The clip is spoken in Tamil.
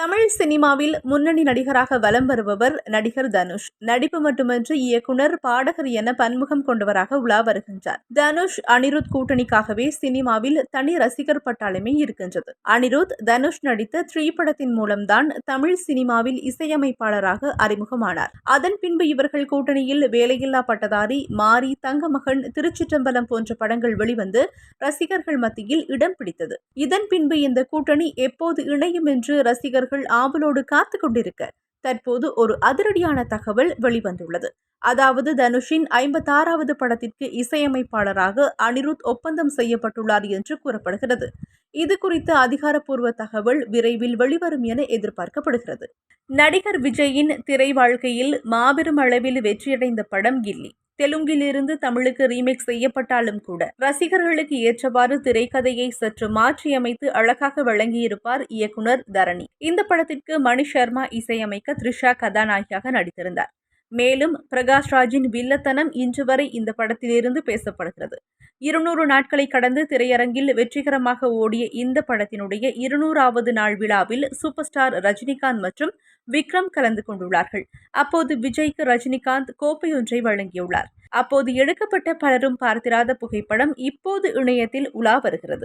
தமிழ் சினிமாவில் முன்னணி நடிகராக வலம் வருபவர் நடிகர் தனுஷ். நடிப்பு மட்டுமன்றி இயக்குனர் பாடகர் என பன்முகம் கொண்டவராக உலா வருகின்றார். தனுஷ் அனிருத் கூட்டணிக்காகவே சினிமாவில் தனி ரசிகர் பட்டாளமே இருக்கின்றது. அனிருத் தனுஷ் நடித்த த்ரீ படத்தின் மூலம்தான் தமிழ் சினிமாவில் இசையமைப்பாளராக அறிமுகமானார். அதன் பின்பு இவர்கள் கூட்டணியில் வேலையில்லா பட்டதாரி மாரி தங்கமகன் திருச்சிற்றம்பலம் போன்ற படங்கள் வெளிவந்து ரசிகர்கள் மத்தியில் இடம் பிடித்தது. இதன் பின்பு இந்த கூட்டணி எப்போது இணையும் என்று ரசிகர்கள் ஆவலோடு காத்து கொண்டிருக்க தற்போது ஒரு அதிரடியான தகவல் வெளிவந்துள்ளது. அதாவது தனுஷின் ஐம்பத்தாறாவது படத்திற்கு இசையமைப்பாளராக அனிருத் ஒப்பந்தம் செய்யப்பட்டுள்ளார் என்று கூறப்படுகிறது. இது குறித்த அதிகாரப்பூர்வ தகவல் விரைவில் வெளிவரும் என எதிர்பார்க்கப்படுகிறது. நடிகர் விஜயின் திரை வாழ்க்கையில் மாபெரும் அளவில் வெற்றியடைந்த படம் கில்லி. தெலுங்கிலிருந்து தமிழுக்கு ரீமேக் செய்யப்பட்டாலும் கூட ரசிகர்களுக்கு ஏற்றவாறு திரைக்கதையை சற்று மாற்றியமைத்து அழகாக வழங்கியிருப்பார் இயக்குனர் தரணி. இந்த படத்திற்கு மணி சர்மா இசையமைக்க த்ரிஷா கதாநாயகியாக நடித்திருந்தார். மேலும் பிரகாஷ் ராஜின் வில்லத்தனம் இன்று வரை இந்த படத்திலிருந்து பேசப்படுகிறது. இருநூறு நாட்களை கடந்து திரையரங்கில் வெற்றிகரமாக ஓடிய இந்த படத்தினுடைய இருநூறாவது நாள் விழாவில் சூப்பர் ஸ்டார் ரஜினிகாந்த் மற்றும் விக்ரம் கலந்து கொண்டுள்ளார்கள். அப்போது விஜய்க்கு ரஜினிகாந்த் கோப்பையொன்றை வழங்கியுள்ளார். அப்போது எடுக்கப்பட்ட பலரும் பார்த்திராத புகைப்படம் இப்போது இணையத்தில் உலா வருகிறது.